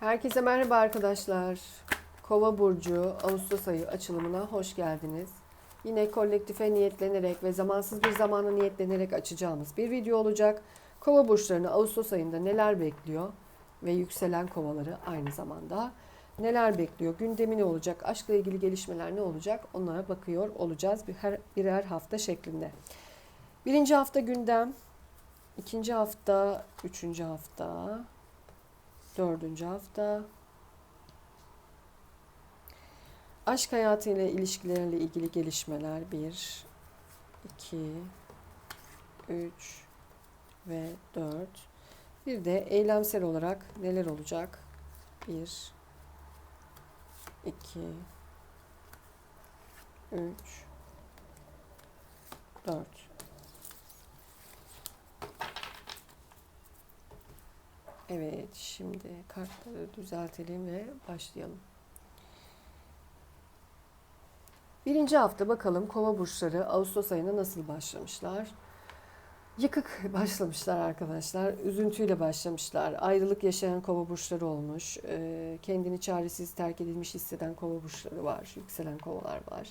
Herkese merhaba arkadaşlar. Kova burcu Ağustos ayı açılımına hoş geldiniz. Yine kolektife niyetlenerek ve zamansız bir zamana niyetlenerek açacağımız bir video olacak. Kova burçlarını Ağustos ayında neler bekliyor ve yükselen kovaları aynı zamanda neler bekliyor? Gündemi ne olacak? Aşkla ilgili gelişmeler ne olacak? Onlara bakıyor olacağız bir her birer hafta şeklinde. Birinci hafta gündem, ikinci hafta, üçüncü hafta, Dördüncü hafta. Aşk hayatıyla ilişkilerle ilgili gelişmeler. Bir, iki, üç ve dört. Bir de eylemsel olarak neler olacak? Bir, iki, üç, dört. Evet, şimdi kartları düzeltelim ve başlayalım. Birinci hafta bakalım kova burçları Ağustos ayına nasıl başlamışlar? Yıkık başlamışlar arkadaşlar. Üzüntüyle başlamışlar. Ayrılık yaşayan kova burçları olmuş. Ee, Kendini çaresiz terk edilmiş hisseden kova burçları var. Yükselen kovalar var.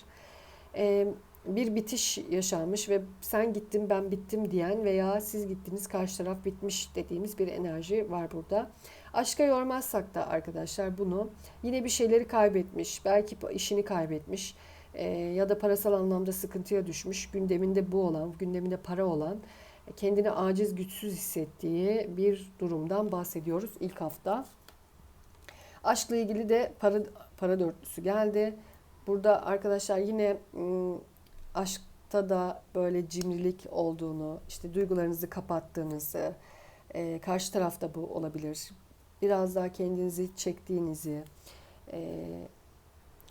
Bir bitiş yaşanmış ve sen gittin ben bittim diyen veya siz gittiniz karşı taraf bitmiş dediğimiz bir enerji var burada. Aşka yormazsak da arkadaşlar bunu yine bir şeyleri kaybetmiş, belki işini kaybetmiş e, ya da parasal anlamda sıkıntıya düşmüş, gündeminde bu olan, gündeminde para olan, kendini aciz güçsüz hissettiği bir durumdan bahsediyoruz ilk hafta. Aşkla ilgili de para para dörtlüsü geldi. Burada arkadaşlar yine aşkta da böyle cimrilik olduğunu, işte duygularınızı kapattığınızı, e, karşı tarafta bu olabilir. Biraz daha kendinizi çektiğinizi, e,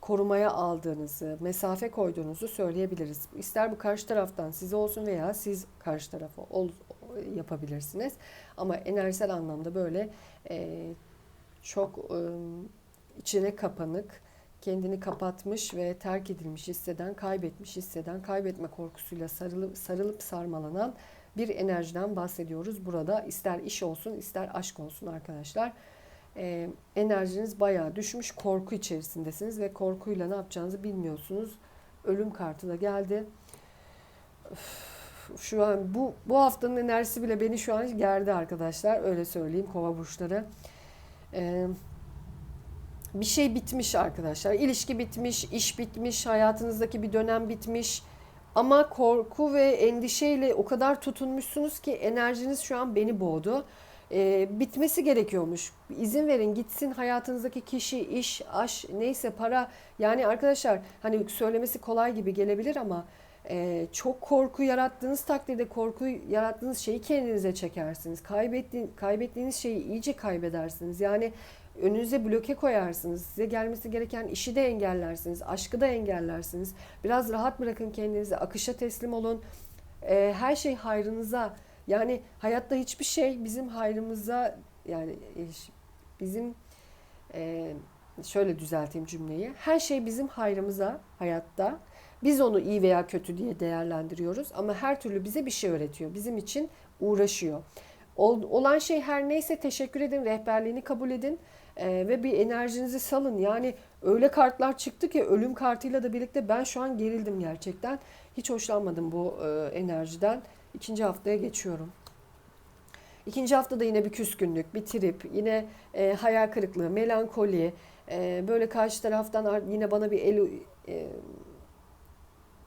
korumaya aldığınızı, mesafe koyduğunuzu söyleyebiliriz. İster bu karşı taraftan size olsun veya siz karşı tarafa ol, yapabilirsiniz. Ama enerjisel anlamda böyle e, çok e, içine kapanık, kendini kapatmış ve terk edilmiş hisseden, kaybetmiş hisseden, kaybetme korkusuyla sarılıp, sarılıp sarmalanan bir enerjiden bahsediyoruz. Burada ister iş olsun ister aşk olsun arkadaşlar. Ee, enerjiniz bayağı düşmüş, korku içerisindesiniz ve korkuyla ne yapacağınızı bilmiyorsunuz. Ölüm kartı da geldi. Öf, Şu an bu bu haftanın enerjisi bile beni şu an gerdi arkadaşlar. Öyle söyleyeyim kova burçları. Ee, bir şey bitmiş arkadaşlar. İlişki bitmiş, iş bitmiş, hayatınızdaki bir dönem bitmiş. Ama korku ve endişeyle o kadar tutunmuşsunuz ki enerjiniz şu an beni boğdu. Ee, bitmesi gerekiyormuş. İzin verin gitsin hayatınızdaki kişi, iş, aş, neyse para. Yani arkadaşlar hani söylemesi kolay gibi gelebilir ama e, çok korku yarattığınız takdirde korku yarattığınız şeyi kendinize çekersiniz. Kaybettiğiniz, kaybettiğiniz şeyi iyice kaybedersiniz. Yani önünüze bloke koyarsınız. Size gelmesi gereken işi de engellersiniz. Aşkı da engellersiniz. Biraz rahat bırakın kendinizi. Akışa teslim olun. Ee, her şey hayrınıza. Yani hayatta hiçbir şey bizim hayrımıza yani e, bizim e, şöyle düzelteyim cümleyi. Her şey bizim hayrımıza hayatta. Biz onu iyi veya kötü diye değerlendiriyoruz ama her türlü bize bir şey öğretiyor. Bizim için uğraşıyor. Olan şey her neyse teşekkür edin, rehberliğini kabul edin ee, ve bir enerjinizi salın. Yani öyle kartlar çıktı ki ölüm kartıyla da birlikte ben şu an gerildim gerçekten. Hiç hoşlanmadım bu e, enerjiden. İkinci haftaya geçiyorum. İkinci haftada yine bir küskünlük, bir trip, yine e, hayal kırıklığı, melankoli, e, böyle karşı taraftan yine bana bir el e,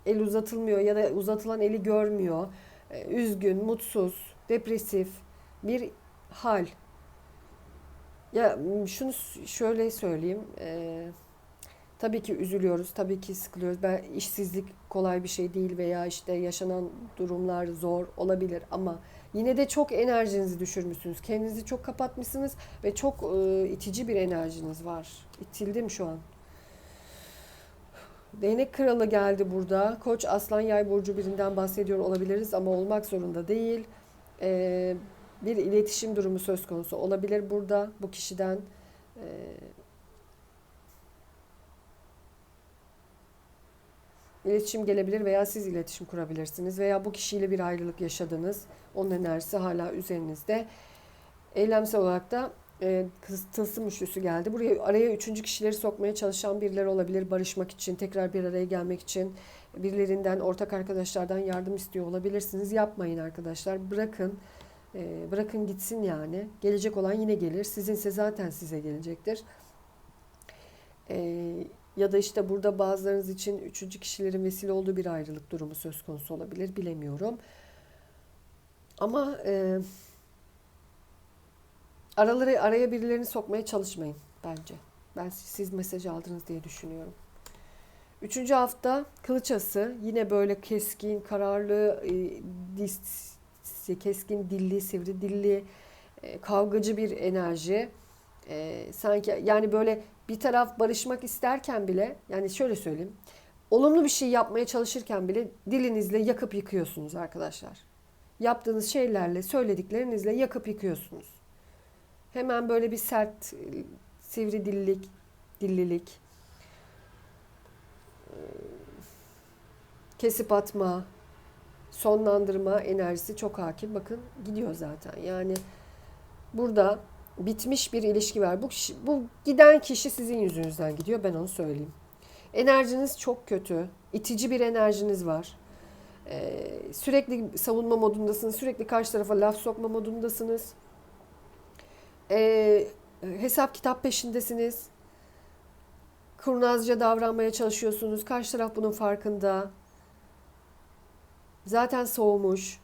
el uzatılmıyor ya da uzatılan eli görmüyor. E, üzgün, mutsuz, depresif bir hal. Ya şunu şöyle söyleyeyim. E, tabii ki üzülüyoruz, tabii ki sıkılıyoruz. Ben işsizlik kolay bir şey değil veya işte yaşanan durumlar zor olabilir ama yine de çok enerjinizi düşürmüşsünüz. Kendinizi çok kapatmışsınız ve çok e, itici bir enerjiniz var. İtildim şu an. Değnek kralı geldi burada. Koç, aslan, yay burcu birinden bahsediyor olabiliriz ama olmak zorunda değil. Ee, bir iletişim durumu söz konusu olabilir burada bu kişiden. Ee, iletişim gelebilir veya siz iletişim kurabilirsiniz veya bu kişiyle bir ayrılık yaşadınız. Onun enerjisi hala üzerinizde. Eylemsel olarak da e, tılsım üçlüsü geldi. Buraya araya üçüncü kişileri sokmaya çalışan birileri olabilir. Barışmak için, tekrar bir araya gelmek için. Birilerinden, ortak arkadaşlardan yardım istiyor olabilirsiniz. Yapmayın arkadaşlar. Bırakın. E, bırakın gitsin yani. Gelecek olan yine gelir. Sizinse zaten size gelecektir. E, ya da işte burada bazılarınız için üçüncü kişilerin vesile olduğu bir ayrılık durumu söz konusu olabilir. Bilemiyorum. Ama e, araları araya birilerini sokmaya çalışmayın bence. Ben siz mesaj aldınız diye düşünüyorum. Üçüncü hafta kılıçası yine böyle keskin, kararlı, e, keskin dilli, sivri dilli, e, kavgacı bir enerji. E, sanki yani böyle bir taraf barışmak isterken bile yani şöyle söyleyeyim. Olumlu bir şey yapmaya çalışırken bile dilinizle yakıp yıkıyorsunuz arkadaşlar. Yaptığınız şeylerle, söylediklerinizle yakıp yıkıyorsunuz. Hemen böyle bir sert, e, sivri dillilik, dillilik, kesip atma, sonlandırma enerjisi çok hakim. Bakın gidiyor zaten. Yani burada bitmiş bir ilişki var. Bu, bu giden kişi sizin yüzünüzden gidiyor. Ben onu söyleyeyim. Enerjiniz çok kötü. itici bir enerjiniz var. Ee, sürekli savunma modundasınız. Sürekli karşı tarafa laf sokma modundasınız. Ee, hesap kitap peşindesiniz. Kurnazca davranmaya çalışıyorsunuz. Karşı taraf bunun farkında. Zaten soğumuş,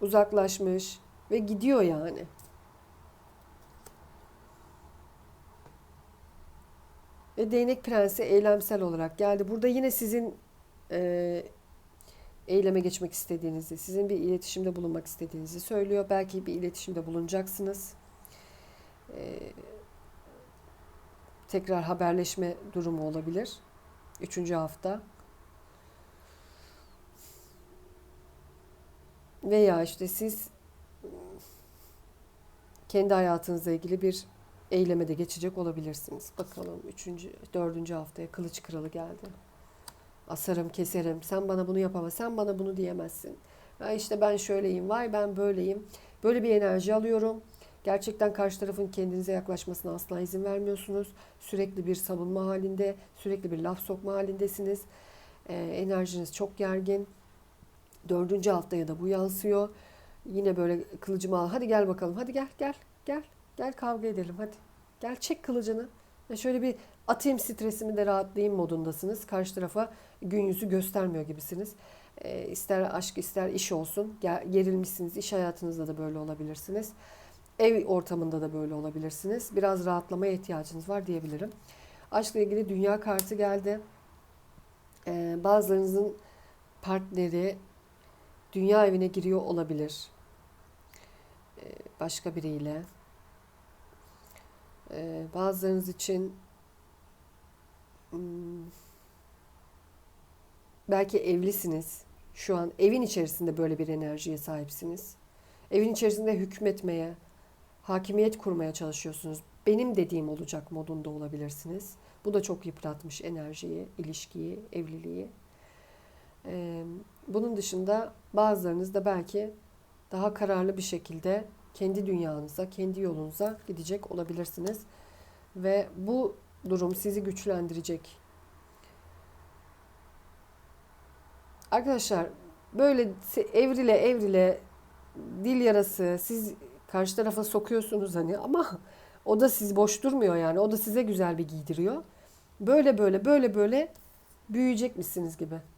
uzaklaşmış ve gidiyor yani. Ve değnek prensi eylemsel olarak geldi. Burada yine sizin e, eyleme geçmek istediğinizi, sizin bir iletişimde bulunmak istediğinizi söylüyor. Belki bir iletişimde bulunacaksınız. E, tekrar haberleşme durumu olabilir. Üçüncü hafta. Veya işte siz kendi hayatınızla ilgili bir eyleme de geçecek olabilirsiniz. Bakalım üçüncü, dördüncü haftaya kılıç kralı geldi. Asarım, keserim. Sen bana bunu yapamazsın. Sen bana bunu diyemezsin. Ya işte ben şöyleyim, vay ben böyleyim. Böyle bir enerji alıyorum. Gerçekten karşı tarafın kendinize yaklaşmasına asla izin vermiyorsunuz. Sürekli bir savunma halinde, sürekli bir laf sokma halindesiniz. Ee, enerjiniz çok gergin. Dördüncü haftaya da bu yansıyor. Yine böyle kılıcımı al. Hadi gel bakalım. Hadi gel gel gel. Gel kavga edelim hadi. Gel çek kılıcını. Ya şöyle bir atayım stresimi de rahatlayayım modundasınız. Karşı tarafa gün yüzü göstermiyor gibisiniz. Ee, ister aşk ister iş olsun. Ger- Gerilmişsiniz. İş hayatınızda da böyle olabilirsiniz. Ev ortamında da böyle olabilirsiniz. Biraz rahatlamaya ihtiyacınız var diyebilirim. Aşkla ilgili dünya kartı geldi. Ee, bazılarınızın partneri dünya evine giriyor olabilir. Ee, başka biriyle. Ee, bazılarınız için hmm, belki evlisiniz. Şu an evin içerisinde böyle bir enerjiye sahipsiniz. Evin içerisinde hükmetmeye, hakimiyet kurmaya çalışıyorsunuz. Benim dediğim olacak modunda olabilirsiniz. Bu da çok yıpratmış enerjiyi, ilişkiyi, evliliği. Bunun dışında bazılarınız da belki daha kararlı bir şekilde kendi dünyanıza, kendi yolunuza gidecek olabilirsiniz. Ve bu durum sizi güçlendirecek. Arkadaşlar böyle evrile evrile dil yarası siz karşı tarafa sokuyorsunuz hani ama o da sizi boş durmuyor yani. O da size güzel bir giydiriyor. Böyle böyle böyle böyle büyüyecekmişsiniz gibi.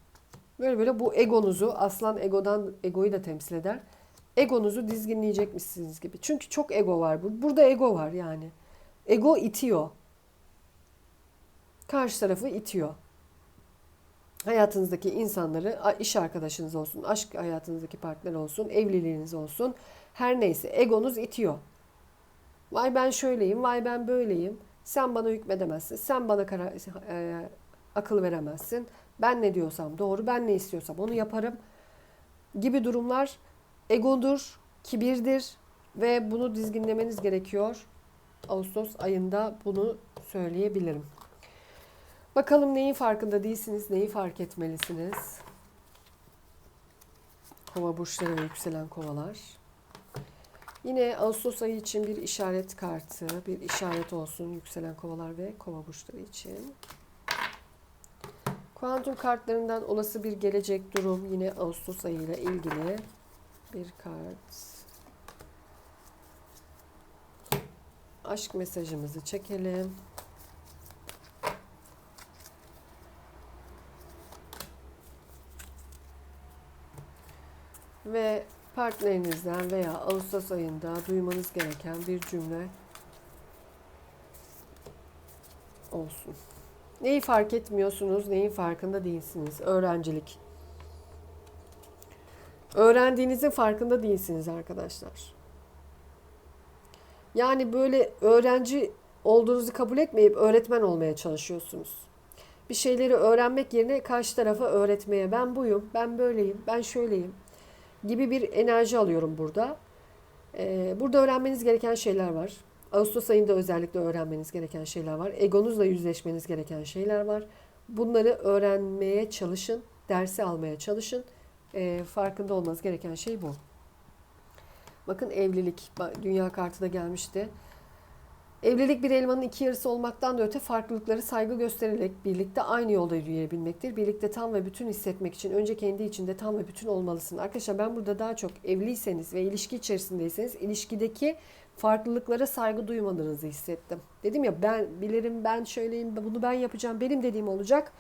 Böyle böyle bu egonuzu aslan egodan egoyu da temsil eder. Egonuzu dizginleyecekmişsiniz gibi. Çünkü çok ego var. bu- Burada ego var yani. Ego itiyor. Karşı tarafı itiyor. Hayatınızdaki insanları, iş arkadaşınız olsun, aşk hayatınızdaki partner olsun, evliliğiniz olsun. Her neyse egonuz itiyor. Vay ben şöyleyim, vay ben böyleyim. Sen bana hükmedemezsin. Sen bana karar, e, akıl veremezsin. Ben ne diyorsam doğru, ben ne istiyorsam onu yaparım. Gibi durumlar egodur, kibirdir ve bunu dizginlemeniz gerekiyor. Ağustos ayında bunu söyleyebilirim. Bakalım neyin farkında değilsiniz, neyi fark etmelisiniz? Kova burçları ve yükselen kovalar. Yine Ağustos ayı için bir işaret kartı, bir işaret olsun yükselen kovalar ve kova burçları için. Kuantum kartlarından olası bir gelecek durum yine Ağustos ayı ile ilgili bir kart. Aşk mesajımızı çekelim. Ve partnerinizden veya Ağustos ayında duymanız gereken bir cümle olsun. Neyi fark etmiyorsunuz, neyin farkında değilsiniz? Öğrencilik. Öğrendiğinizin farkında değilsiniz arkadaşlar. Yani böyle öğrenci olduğunuzu kabul etmeyip öğretmen olmaya çalışıyorsunuz. Bir şeyleri öğrenmek yerine karşı tarafa öğretmeye ben buyum, ben böyleyim, ben şöyleyim gibi bir enerji alıyorum burada. Ee, burada öğrenmeniz gereken şeyler var. Ağustos ayında özellikle öğrenmeniz gereken şeyler var. Egonuzla yüzleşmeniz gereken şeyler var. Bunları öğrenmeye çalışın, dersi almaya çalışın. Ee, farkında olmanız gereken şey bu. Bakın evlilik, dünya kartı da gelmişti. Evlilik bir elmanın iki yarısı olmaktan da öte farklılıkları saygı göstererek birlikte aynı yolda yürüyebilmektir. Birlikte tam ve bütün hissetmek için önce kendi içinde tam ve bütün olmalısın. Arkadaşlar ben burada daha çok evliyseniz ve ilişki içerisindeyseniz ilişkideki farklılıklara saygı duymadığınızı hissettim. Dedim ya ben bilirim, ben şöyleyim, bunu ben yapacağım, benim dediğim olacak.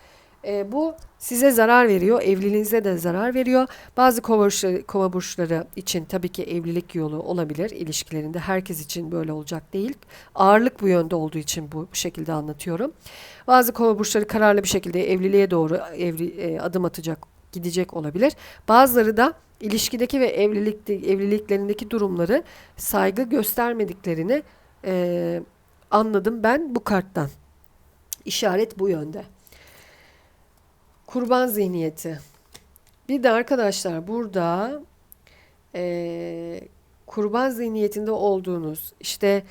E, bu size zarar veriyor, evliliğinize de zarar veriyor. Bazı kova kova burçları için tabii ki evlilik yolu olabilir ilişkilerinde. Herkes için böyle olacak değil. Ağırlık bu yönde olduğu için bu, bu şekilde anlatıyorum. Bazı kova burçları kararlı bir şekilde evliliğe doğru evli, e, adım atacak, gidecek olabilir. Bazıları da ilişkideki ve evlilik evliliklerindeki durumları saygı göstermediklerini e, anladım ben bu karttan. İşaret bu yönde. Kurban zihniyeti. Bir de arkadaşlar burada e, kurban zihniyetinde olduğunuz işte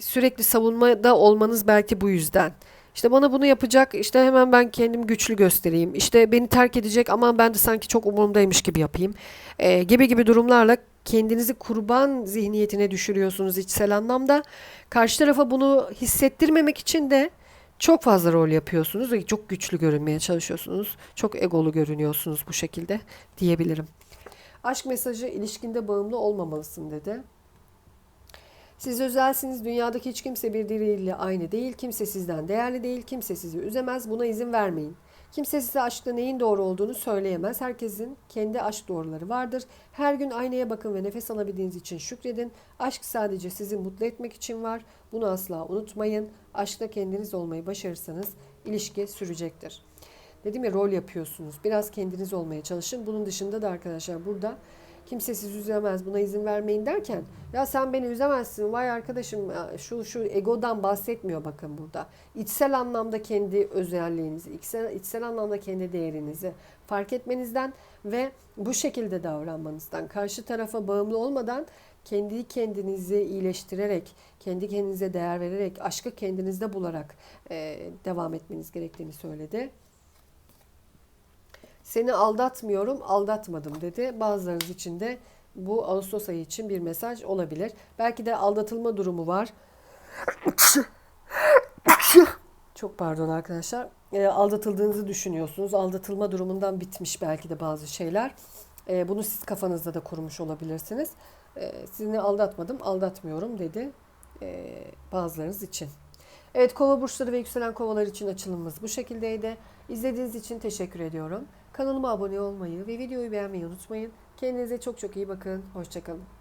sürekli savunmada olmanız belki bu yüzden. İşte bana bunu yapacak işte hemen ben kendim güçlü göstereyim. İşte beni terk edecek ama ben de sanki çok umurumdaymış gibi yapayım. E, gibi gibi durumlarla kendinizi kurban zihniyetine düşürüyorsunuz içsel anlamda. Karşı tarafa bunu hissettirmemek için de çok fazla rol yapıyorsunuz ve çok güçlü görünmeye çalışıyorsunuz. Çok egolu görünüyorsunuz bu şekilde diyebilirim. Aşk mesajı ilişkinde bağımlı olmamalısın dedi. Siz özelsiniz. Dünyadaki hiç kimse birbiriyle aynı değil. Kimse sizden değerli değil. Kimse sizi üzemez. Buna izin vermeyin. Kimse size aşkta neyin doğru olduğunu söyleyemez. Herkesin kendi aşk doğruları vardır. Her gün aynaya bakın ve nefes alabildiğiniz için şükredin. Aşk sadece sizi mutlu etmek için var. Bunu asla unutmayın. Aşkta kendiniz olmayı başarırsanız ilişki sürecektir. Dedim ya rol yapıyorsunuz. Biraz kendiniz olmaya çalışın. Bunun dışında da arkadaşlar burada kimse sizi üzemez buna izin vermeyin derken ya sen beni üzemezsin vay arkadaşım şu şu egodan bahsetmiyor bakın burada. İçsel anlamda kendi özelliğinizi, içsel, içsel anlamda kendi değerinizi fark etmenizden ve bu şekilde davranmanızdan karşı tarafa bağımlı olmadan kendi kendinizi iyileştirerek, kendi kendinize değer vererek, aşkı kendinizde bularak e, devam etmeniz gerektiğini söyledi. Seni aldatmıyorum, aldatmadım dedi. Bazılarınız için de bu Ağustos ayı için bir mesaj olabilir. Belki de aldatılma durumu var. Çok pardon arkadaşlar. E, aldatıldığınızı düşünüyorsunuz. Aldatılma durumundan bitmiş belki de bazı şeyler. E, bunu siz kafanızda da kurmuş olabilirsiniz. E, sizi aldatmadım, aldatmıyorum dedi e, bazılarınız için. Evet kova burçları ve yükselen kovalar için açılımımız bu şekildeydi. İzlediğiniz için teşekkür ediyorum. Kanalıma abone olmayı ve videoyu beğenmeyi unutmayın. Kendinize çok çok iyi bakın. Hoşçakalın.